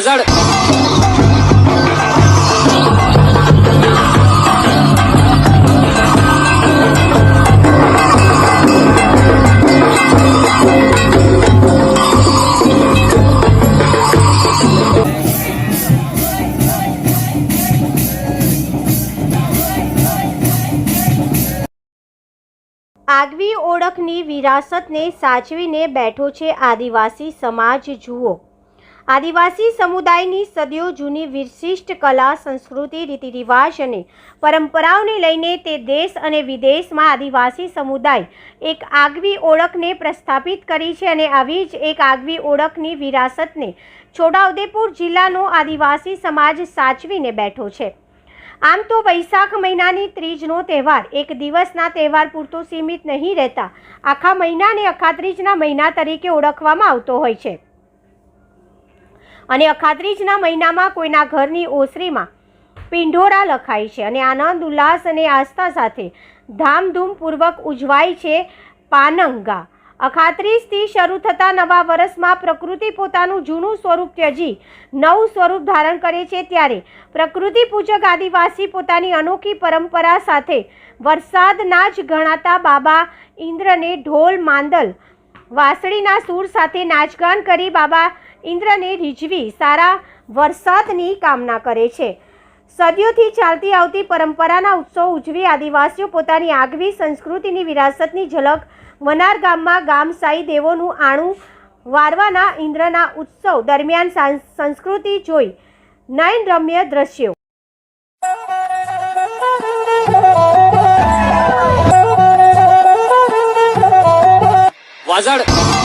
વાઝડ આગવી ઓળખની વિરાસતને સાચવીને બેઠો છે આદિવાસી સમાજ જુઓ. આદિવાસી સમુદાયની સદીઓ જૂની વિશિષ્ટ કલા, સંસ્કૃતિ, રીતિરિવાજ અને પરંપરાઓને લઈને તે દેશ અને વિદેશમાં આદિવાસી સમુદાય એક આગવી ઓળખને પ્રસ્થાપિત કરી છે અને આવી જ એક આગવી ઓળખની વિરાસતને છોટાઉદેપુર જિલ્લાનો આદિવાસી સમાજ સાચવીને બેઠો છે. આમ તો વૈશાખ મહિનાની ત્રીજનો તહેવાર, એક દિવસના તહેવાર પૂરતો સીમિત નહીં રહેતા, આખા મહિનાને અખાત્રીજના મહિના તરીકે ઓળખવામાં આવતો હોય છે. અને અખાત્રીજના મહિનામાં કોઈના ઘરની ઓસરીમાં પિંઢોરા લખાય છે અને આનંદ, ઉલ્લાસ અને આસ્થા સાથે ધામધૂમપૂર્વક ઉજવાય છે પાનંગા. અખાત્રીજથી શરૂ થતા નવા વર્ષમાં પ્રકૃતિ પોતાનું જૂનું સ્વરૂપ ત્યજી, નવું સ્વરૂપ ધારણ કરે છે ત્યારે પ્રકૃતિ પૂજક આદિવાસી પોતાની અનોખી પરંપરા સાથે વરસાદના જ ગણાતા બાબા ઇન્દ્રને ઢોલ, માંદલ વાંસળીના સૂર સાથે નાચગાન કરી બાબા ઇન્દ્રને રીઝવી સારા વરસાદની કામના કરે છે. સદીઓથી ચાલતી આવતી પરંપરાના ઉત્સવ ઉજવી આદિવાસીઓ પોતાની આગવી સંસ્કૃતિની વિરાસતની ઝલક વનાર ગામમાં ગામસાઈ દેવોનું આણું વારવાના ઇન્દ્રના ઉત્સવ દરમિયાન સંસ્કૃતિ જોઈ નયનરમ્ય દ્રશ્યો. वाजाड.